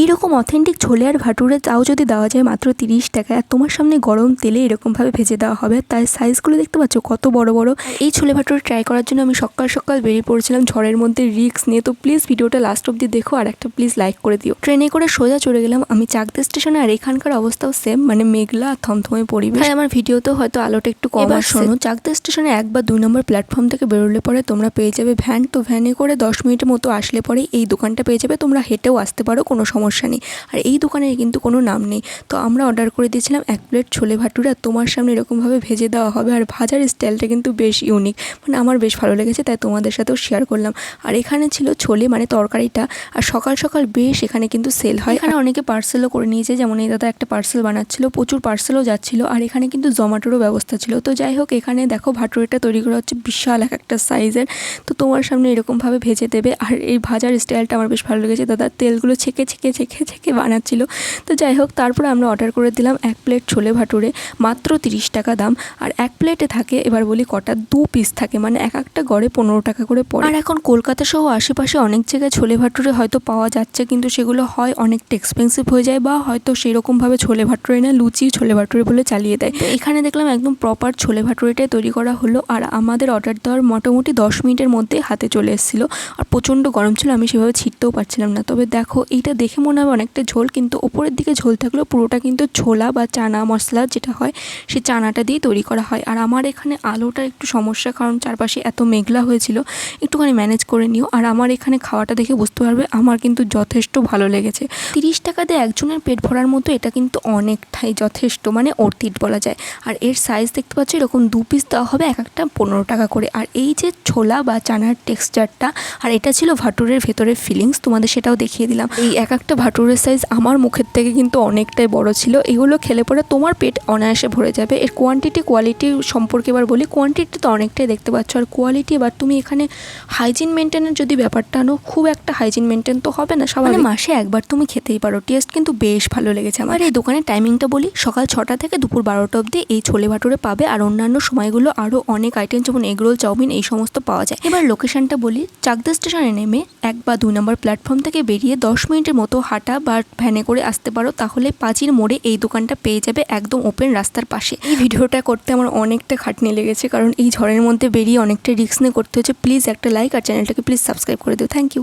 এইরকম অথেন্টিক ছোলে আর ভাটুরে তাও যদি দেওয়া যায় মাত্র তিরিশ টাকা আর তোমার সামনে গরম তেলে এরকমভাবে ভেজে দেওয়া হবে আর তার সাইজগুলো দেখতে পাচ্ছ কত বড় বড়। এই ছোলে ভাটুরে ট্রাই করার জন্য আমি সকাল সকাল বেরিয়ে পড়েছিলাম ঝড়ের মধ্যে রিক্স নিয়ে। তো প্লিজ ভিডিওটা লাস্ট অব্দি দেখো আর একটা প্লিজ লাইক করে দিও। ট্রেনে করে সোজা চলে গেলাম আমি চাকদা স্টেশনে আর এখানকার অবস্থাও সেম মানে মেঘলা আর থমথমে পরিবেশ। আমার ভিডিওতেও হয়তো আলোটা একটু কম আসছে। শোনো চাকদা স্টেশনে এক বা দুই নম্বর প্ল্যাটফর্ম থেকে বেরোলে পরে তোমরা পেয়ে যাবে ভ্যান তো ভ্যানে করে দশ মিনিটের মতো আসলে পরে এই দোকানটা পেয়ে যাবে তোমরা হেঁটেও আসতে পারো কোনো সমস্যা নেই। আর এই দোকানের কিন্তু কোনো নাম নেই। তো আমরা অর্ডার করে দিয়েছিলাম এক প্লেট ছোলে ভাটুরা। তোমার সামনে এরকমভাবে ভেজে দেওয়া হবে। আর ভাজার স্টাইলটা কিন্তু বেশ ইউনিক মানে আমার বেশ ভালো লেগেছে তাই তোমাদের সাথেও শেয়ার করলাম। আর এখানে ছিল ছোলে মানে তরকারিটা। আর সকাল সকাল বেশ এখানে কিন্তু সেল হয়। এখানে অনেকে পার্সেলও করে নিয়েছে। যেমন এই দাদা একটা পার্সেল বানাচ্ছিল প্রচুর পার্সেলও যাচ্ছিল। আর এখানে কিন্তু জোম্যাটোরও ব্যবস্থা ছিল। তো যাই হোক এখানে দেখো ভাটুরিটা তৈরি করা হচ্ছে বিশাল এক একটা সাইজের তো তোমার সামনে এরকমভাবে ভেজে দেবে। আর এই ভাজার স্টাইলটা আমার বেশ ভালো লেগেছে। দাদা তেলগুলো ছেঁকে ছেঁকে ছেঁকে ছেঁকে ছেঁকে বানাচ্ছিল। তো যাই হোক, তারপরে আমরা অর্ডার করে দিলাম এক প্লেট ছোলে ভাটুরে, মাত্র তিরিশ টাকা দাম। আর এক প্লেটে থাকে, এবার বলি কটা, দু পিস থাকে। মানে এক একটা গড়ে পনেরো টাকা করে পড়ে। আর এখন কলকাতা সহ আশেপাশে অনেক জায়গায় ছোলে ভাটুরে হয়তো পাওয়া যাচ্ছে, কিন্তু সেগুলো হয় অনেকটা এক্সপেন্সিভ হয়ে যায় বা হয়তো সেরকমভাবে ছোলে ভাটুরে না, লুচি ছোলে ভাটুরে বলে চালিয়ে দেয়। এখানে দেখলাম একদম প্রপার ছোলে ভাটুরেটাই তৈরি করা হলো। আর আমাদের অর্ডার দেওয়ার মোটামুটি দশ মিনিটের মধ্যে হাতে চলে এসেছিল। আর প্রচণ্ড গরম ছিল, আমি সেভাবে ছিটতেও পারছিলাম না। তবে দেখো, এইটা দেখে মনে হবে অনেকটা ঝোল, কিন্তু ওপরের দিকে ঝোল থাকলেও পুরোটা কিন্তু ছোলা বা চানা মশলা যেটা হয়, সে চানাটা দিয়ে তৈরি করা হয়। আর আমার এখানে আলোটার একটু সমস্যা, কারণ চারপাশে এত মেঘলা হয়েছিল, একটুখানি ম্যানেজ করে নিও। আর আমার এখানে খাওয়াটা দেখে বুঝতে পারবে, আমার কিন্তু যথেষ্ট ভালো লেগেছে। তিরিশ টাকা দিয়ে একজনের পেট ভরার মতো এটা কিন্তু অনেকটাই যথেষ্ট মানে অর্থিত বলা যায়। আর এর সাইজ দেখতে পাচ্ছ, এরকম দু পিস দেওয়া হবে এক একটা পনেরো টাকা করে। আর এই যে ছোলা বা চানার টেক্সচারটা আর এটা ছিল ভাটুরের ভেতরের ফিলিংস তোমাদের সেটাও দেখিয়ে দিলাম। এই এক একটা ভাটুরের সাইজ আমার মুখের থেকে কিন্তু অনেকটাই বড় ছিল। এগুলো খেলে পরে তোমার পেট অনায়াসে ভরে যাবে। এর কোয়ান্টিটি কোয়ালিটি সম্পর্কে এবার বলি। কোয়ান্টিটি তো অনেকটাই দেখতে পাচ্ছ। আর কোয়ালিটি এবার তুমি এখানে হাইজিন মেনটেনের যদি ব্যাপারটা আনো খুব একটা হাইজিন মেনটেন তো হবে না সবাই মাসে একবার তুমি খেতেই পারো। টেস্ট কিন্তু বেশ ভালো লেগেছে আমার। এই দোকানের টাইমিংটা বলি। সকাল ছটা থেকে দুপুর বারোটা অবধি এই ছোলে ভাটুরে পাবে। আর অন্যান্য সময়গুলো আরও অনেক আইটেম যেমন এগরোল চাউমিন এই সমস্ত পাওয়া যায়। এবার লোকেশনটা বলি। চাকদা স্টেশনে নেমে এক বা দুই নম্বর প্ল্যাটফর্ম থেকে বেরিয়ে দশ মিনিটের মতো হাঁটা বা ভ্যানে করে আসতে পারো, তাহলে পাঁচির মোড়ে এই দোকানটা পেয়ে যাবে একদম ওপেন রাস্তার পাশে। এই ভিডিওটা করতে আমার অনেকটা খাটনি লেগেছে, কারণ এই ঝড়ের মধ্যে বেরিয়ে অনেকটা রিস্ক নিয়ে করতে হচ্ছে। প্লিজ একটা লাইক আর চ্যানেলটাকে প্লিজ সাবস্ক্রাইব করে দিও। Thank you